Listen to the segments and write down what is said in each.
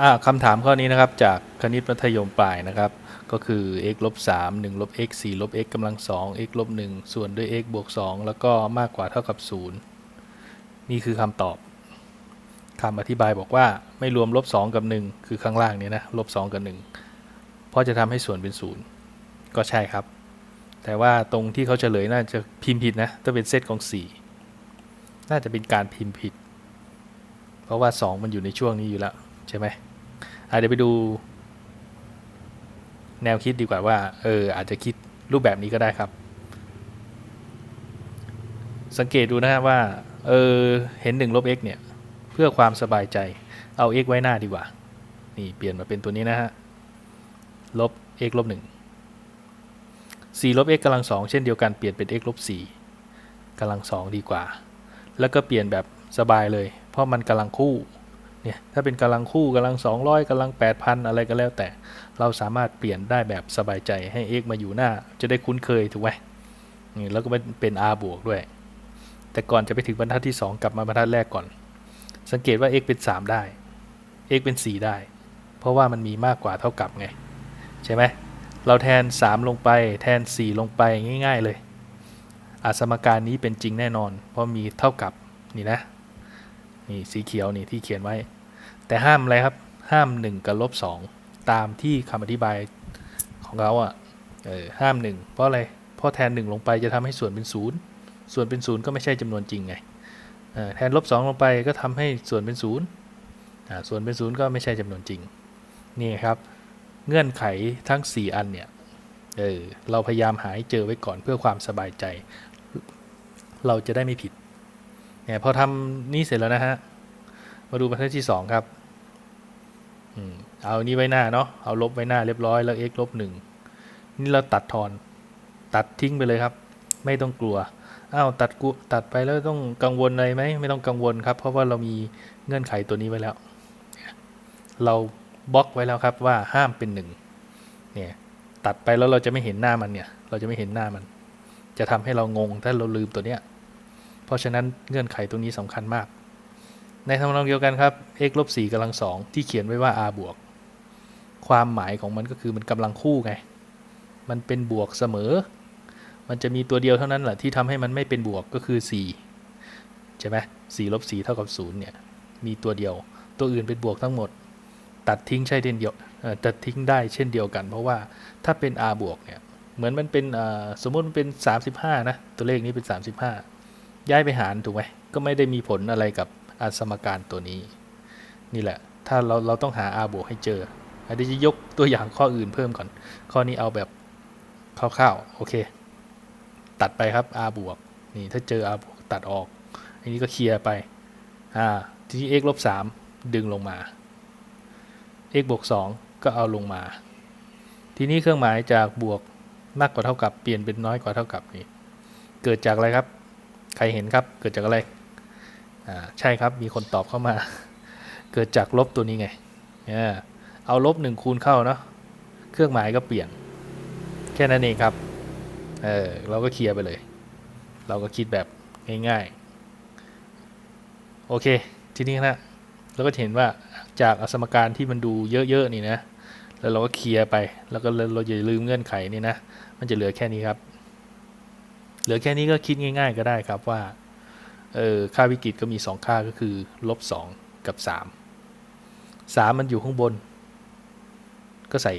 อ่าคำถามข้อนี้นะครับจากคณิตมัธยมปลายนะครับ ก็คือ x ลบ3 1ลบ x 4ลบ x กำลัง2 x ลบ1ส่วนด้วย x บวก2แล้วก็มากกว่าเท่ากับ 0 นี่คือคำตอบคำอธิบายบอกว่าไม่รวมลบ 2 กับ 1 คือข้างล่างนี้นะลบ 2 กับ 1 เพราะจะทำให้ส่วนเป็น 0 ก็ใช่ครับ แต่ว่าตรงที่เขาเฉลยน่าจะพิมพ์ผิดนะต้องเป็นเซตของ 4 น่าจะเป็นการพิมพ์ผิด เพราะว่า 2 มันอยู่ในช่วงนี้อยู่แล้ว ใช่ไหมเดี๋ยวไปดู แนวคิดดีกว่าว่า เออ อาจจะคิดรูปแบบนี้ก็ได้ครับ สังเกตดูนะฮะว่า เออ เห็น1ลบ x เนี่ย เพื่อความสบายใจ เอา x ไว้หน้าดีกว่า นี่เปลี่ยนมาเป็นตัวนี้นะฮะ ลบ x ลบ1 4ลบ x กำลัง2เช่นเดียวกันเปลี่ยนเป็น x ลบ4กำลัง2ดีกว่า แล้วก็เปลี่ยนแบบสบายเลย เพราะมันกำลังคู่ เนี่ยถ้าเป็นกำลังคู่กำลัง 200กำลัง 8,000 อะไรก็แล้วแต่ เราสามารถเปลี่ยนได้แบบสบายใจให้ x มาอยู่หน้า จะได้คุ้นเคยถูกไหมนี่แล้วก็เป็น r บวกด้วย แต่ก่อนจะไปถึงบรรทัดที่ 2 กลับมาบรรทัดแรกก่อน สังเกตว่า x เป็น 3 ได้ x เป็น 4 ได้ เพราะว่ามันมีมากกว่าเท่ากับไง ใช่ไหมเราแทน 3 ลงไปแทน 4 ลงไปง่าย ๆ เลยอาสมการนี้เป็นจริงแน่นอน เพราะมีเท่ากับนี่นะ นี่สีเขียวนี่ที่เขียนไว้ แต่ห้ามอะไรครับ ห้าม1กับลบ2ตามที่คำอธิบายของเขาอะเออห้าม1เพราะอะไรเพราะแทน1ลงไปจะทำให้ส่วนเป็น0ส่วนเป็น0ก็ไม่ใช่จำนวนจริงไงแทนลบ2ลงไปก็ทำให้ส่วนเป็น0อ่าส่วนเป็น0ก็ไม่ใช่จำนวนจริงนี่ครับ เงื่อนไขทั้ง 4 อันเนี่ยเออเราพยายามหาให้เจอไว้ก่อนเพื่อความสบายใจ เราจะได้ไม่ผิด เนี่ยพอทำนี่เสร็จแล้วนะฮะ มาดูบรรทัดที่2ครับอืมเอานี้ไว้หน้าเนาะ เอาลบไว้หน้าเรียบร้อยแล้ว x ลบหนึ่งนี่เราตัดทอน ตัดทิ้งไปเลยครับ ไม่ต้องกลัว อ้าวตัดกูตัดไปแล้วต้องกังวลอะไรไหม ไม่ต้องกังวลครับ เพราะว่าเรามีเงื่อนไขตัวนี้ไว้แล้ว เราบล็อกไว้แล้วครับว่าห้ามเป็นหนึ่งเนี่ย ตัดไปแล้วเราจะไม่เห็นหน้ามันเนี่ย เราจะไม่เห็นหน้ามัน จะทำให้เรางงถ้าเราลืมตัวเนี้ย ราะฉะนั้นเงื่อนไขตรงนี้สำคัญมาก ในทำนองเดียวกันครับ x ลบ4กำลังสองที่เขียนไว้ว่า r บวก ความหมายของมันก็คือมันกำลังคู่ไง มันเป็นบวกเสมอ มันจะมีตัวเดียวเท่านั้นแหละที่ทำให้มันไม่เป็นบวกก็คือ 4 ใช่ไหม4ลบ4เท่ากับ0เนี่ย มีตัวเดียว ตัวอื่นเป็นบวกทั้งหมด ตัดทิ้งใช่เด่นเดียวตัดทิ้งได้เช่นเดียวกัน เพราะว่าถ้าเป็น r บวกเนี่ย เหมือนมันเป็นสมมติมันเป็น 35 นะ ตัวเลขนี้เป็น 35 ย้ายไปหารถูกไหมก็ไม่ได้มีผลอะไรกับอาสมการตัวนี้ นี่แหละ ถ้าเราเราต้องหา r บวกให้เจออันนี้จะยกตัวอย่างข้ออื่นเพิ่มก่อน ข้อนี้เอาแบบคร่าวๆโอเค ตัดไปครับ r บวกนี่ถ้าเจอ r บวกตัดออก อันนี้ก็เคลียร์ไปอ่าทีนี้ x ลบ3ดึงลงมา x บวก2ก็เอาลงมา ทีนี้เครื่องหมายจากบวกมากกว่าเท่ากับเปลี่ยนเป็นน้อยกว่าเท่ากับนี่เกิดจากอะไรครับ ใครเห็นครับ เกิดจากอะไร อ่า ใช่ครับ มีคนตอบเข้ามา เกิดจากลบตัวนี้ไงอ่าเอาลบหนึ่งคูณเข้าเนาะ เครื่องหมายก็เปลี่ยน แค่นั้นเองครับ เออ เราก็เคลียร์ไปเลย เราก็คิดแบบง่ายๆ โอเค ทีนี้นะเราก็เห็นว่าจากอสมการที่มันดูเยอะๆนี่นะ แล้วเราก็เคลียร์ไป แล้วก็เราอย่าลืมเงื่อนไขนี่นะ มันจะเหลือแค่นี้ครับ เหลือแค่นี้ก็คิดง่าย ๆ ก็ได้ครับว่าเออค่าวิกฤตก็มี 2 ค่าก็คือลบ2กับ 3 3 มันอยู่ข้างบน ก็ใส่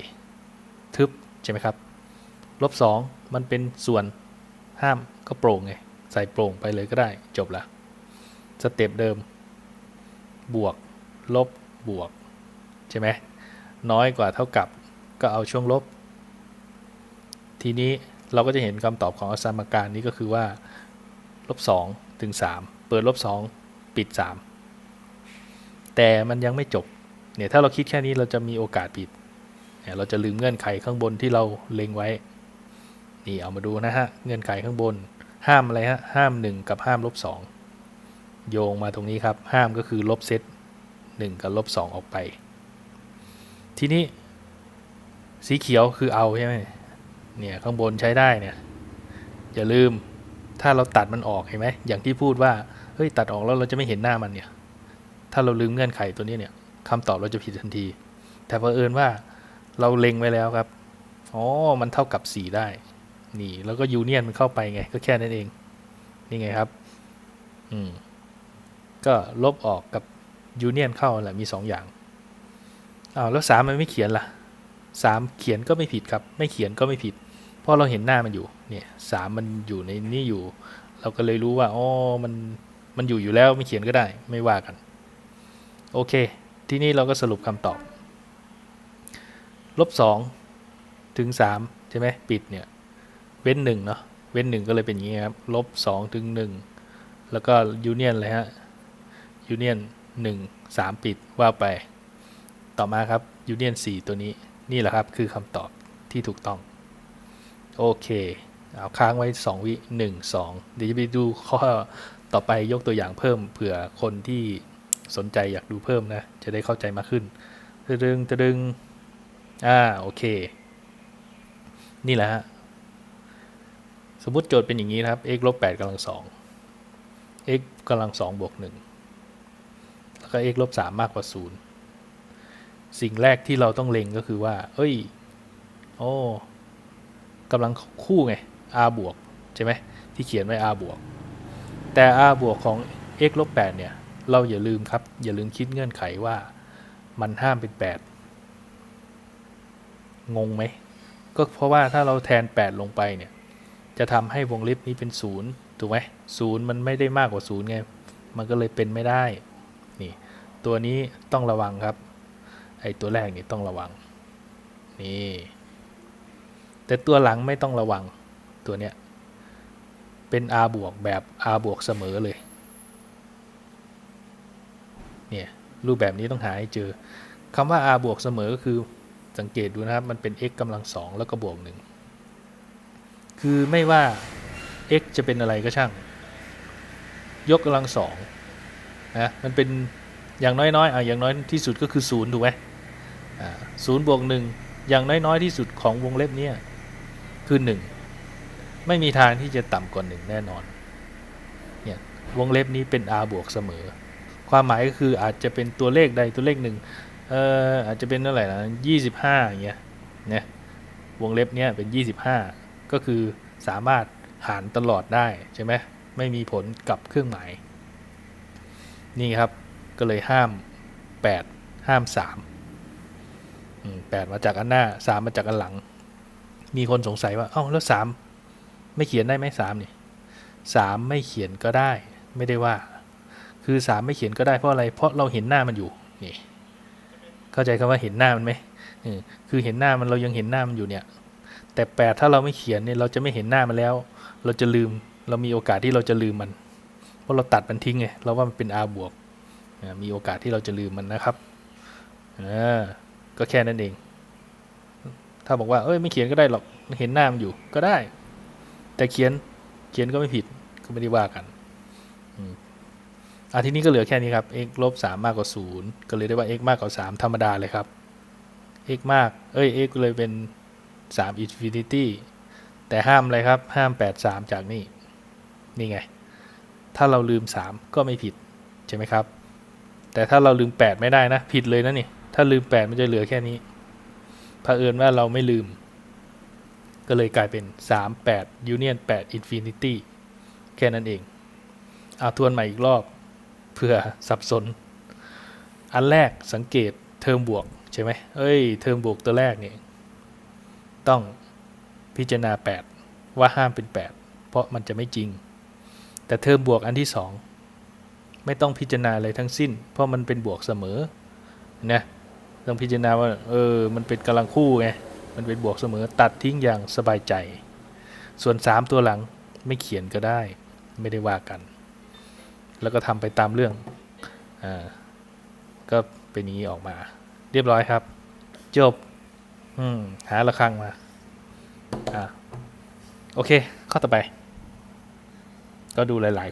ทึบใช่ไหมครับลบ2มันเป็นส่วนห้ามก็โปร่งไงใส่โปร่งไปเลยก็ได้จบละสเต็ปเดิม บวก ลบบวก ใช่ไหมน้อยกว่าเท่ากับก็เอาช่วงลบ ทีนี้ เราก็จะเห็นคำตอบของอสมการนี้ก็คือว่าลบ2ถึง 3 เปิดลบ2ปิด 3 แต่มันยังไม่จบเนี่ยถ้าเราคิดแค่นี้เราจะมีโอกาสผิดเนี่ยเราจะลืมเงื่อนไขข้างบนที่เราเล็งไว้ นี่เอามาดูนะฮะ เงื่อนไขข้างบน ห้ามอะไรฮะ ห้าม 1 กับห้ามลบ2โยงมาตรงนี้ครับ ห้ามก็คือลบเซต1กับลบ2ออกไป ทีนี้สีเขียวคือเอาใช่ไหม เนี่ยข้างบนใช้ได้เนี่ยอย่าลืมถ้าเราตัดมันออกเห็นไหมอย่างที่พูดว่าเฮ้ยตัดออกแล้วเราจะไม่เห็นหน้ามันเนี่ย ถ้าเราลืมเงื่อนไขตัวนี้เนี่ยคำตอบเราจะผิดทันที แต่เผอิญว่าเราเล็งไว้แล้วครับอ๋อมันเท่ากับ 4 ได้ นี่ แล้วก็ยูเนียนมันเข้าไปไง ก็แค่นั้นเอง นี่ไงครับ อืม ก็ลบออกกับยูเนียนเข้าแหละมี 2 อย่างอ้าวแล้วสามมันไม่เขียนล่ะสามเขียนก็ไม่ผิดครับ ไม่เขียนก็ไม่ผิด เพราะเราเห็นหน้ามันอยู่เนี่ยสามมันอยู่ในนี่อยู่ เราก็เลยรู้ว่าอ๋อมันมันอยู่อยู่แล้วไม่เขียนก็ได้ไม่ว่ากัน โอเค ที่นี่เราก็สรุปคำตอบลบสองถึงสามใช่ไหมปิดเนี่ยเว้นหนึ่งเนาะเว้นหนึ่งก็เลยเป็นอย่างนี้ครับลบสองถึงหนึ่งแล้วก็ยูเนียนเลยฮะยูเนียนหนึ่งสามปิดว่าไป ต่อมาครับยูเนียนสี่ตัวนี้นี่แหละครับคือคำตอบที่ถูกต้อง โอเค เอาค้างไว้ 2 วิ 1 2 เดี๋ยวจะไปดูข้อต่อไปยกตัวอย่างเพิ่มเผื่อคนที่สนใจอยากดูเพิ่มนะ จะได้เข้าใจมากขึ้นตะดึงตะดึงอ่าโอเค นี่แหละฮะสมมติโจทย์เป็นอย่างนี้นะครับ x ลบ8กำลัง2 x กำลัง2บวก1แล้วก็ x ลบ3มากกว่า 0 สิ่งแรกที่เราต้องเล็งก็คือว่า เอ้ย โอ้ กำลังคู่ไง r บวกใช่ไหมที่เขียนไว้ r บวกแต่ r บวกของ x ลบ8เนี่ย เราอย่าลืมครับ อย่าลืมคิดเงื่อนไขว่ามันห้ามเป็น 8 งงไหม ก็เพราะว่าถ้าเราแทน 8 ลงไปเนี่ย จะทำให้วงเล็บนี้เป็น 0 ถูกไหมศูนย์มันไม่ได้มากกว่า 0 ไง มันก็เลยเป็นไม่ได้ นี่ ตัวนี้ต้องระวังครับ ไอตัวแรกนี่ต้องระวัง นี่ แต่ตัวหลังไม่ต้องระวังตัวเนี้ยเป็น r บวกแบบ r บวกเสมอเลยเนี่ยรูปแบบนี้ต้องหาให้เจอคำว่า r บวกเสมอก็คือสังเกตดูนะครับ มันเป็น x กำลังสองแล้วก็บวกหนึ่งคือไม่ว่า x จะเป็นอะไรก็ช่าง ยกกำลังสองนะมันเป็นอย่างน้อยๆอะอย่างน้อยที่สุดก็คือศูนย์ถูกไหมอ่าศูนย์บวกหนึ่งอย่างน้อยๆที่สุดของวงเล็บเนี้ คือหนึ่งไม่มีทางที่จะต่ำกว่าหนึ่งแน่นอน เนี่ยวงเล็บนี้เป็น r บวกเสมอ ความหมายก็คืออาจจะเป็นตัวเลขใดตัวเลขหนึ่งเอ่ออาจจะเป็นเท่าไหร่นะยี่สิบห้าอย่างเงี้ยเนี่ยวงเล็บเนี้ยเป็นยี่สิบห้าก็คือสามารถหารตลอดได้ใช่ไหมไม่มีผลกับเครื่องหมาย นี่ครับก็เลยห้าม 8 ห้าม3 8 มาจากอันหน้า 3 มาจากอันหลัง มีคนสงสัยว่าเอ้าแล้ว3ไม่เขียนได้ไหม3นี่3ไม่เขียนก็ได้ ไม่ได้ว่า คือ3ไม่เขียนก็ได้เพราะอะไรเพราะเราเห็นหน้ามันอยู่นี่เข้าใจคำว่าเห็นหน้ามันไหมคือเห็นหน้ามันเรายังเห็นหน้ามันอยู่เนี่ย แต่8ถ้าเราไม่เขียนเนี่ยเราจะไม่เห็นหน้ามันแล้ว เราจะลืมเรามีโอกาสที่เราจะลืมมัน เพราะเราตัดมันทิ้งไงเราว่ามันเป็น r บวกมีโอกาสที่เราจะลืมมันนะครับก็แค่นั้นเอง ถ้าบอกว่าเอ้ยไม่เขียนก็ได้หรอกเห็นหน้ามันอยู่ก็ได้ แต่เขียนเขียนก็ไม่ผิดก็ไม่ได้ว่ากันอะทีนี้ก็เหลือแค่นี้ครับ x ลบสามมากกว่าศูนย์ก็เลยได้ว่า x มากกว่าสามธรรมดาเลยครับ x มาก เอ้ย x เลยเป็นสาม infinity แต่ห้ามอะไรครับ ห้ามแปดสามจากนี่ นี่ไง ถ้าเราลืมสามก็ไม่ผิด ใช่ไหมครับ แต่ถ้าเราลืม8ไม่ได้นะ ผิดเลยนะนี่ ถ้าลืม8มันจะเหลือแค่นี้ เผอิญว่าเราไม่ลืม ก็เลยกลายเป็น 3 8 union 8 infinity แค่นั้นเอง เอาทวนใหม่อีกรอบเพื่อสับสน อันแรกสังเกตเทอมบวกใช่ไหมเอ้ย เทอมบวกตัวแรกเนี่ยต้องพิจารณา 8 ว่าห้ามเป็น 8 เพราะมันจะไม่จริง แต่เทอมบวกอันที่ 2 ไม่ต้องพิจารณาอะไรทั้งสิ้น เพราะมันเป็นบวกเสมอนะ ต้องพิจารณาว่าเออมันเป็นกำลังคู่ไงมันเป็นบวกเสมอตัดทิ้งอย่างสบายใจ ส่วน 3 ตัวหลังไม่เขียนก็ได้ ไม่ได้ว่ากัน แล้วก็ทำไปตามเรื่องอ่าก็เป็นอย่างนี้ออกมา เรียบร้อยครับ จบอืมหาระฆังมาอ่าโอเค ข้อต่อไป ก็ดูหลาย ๆ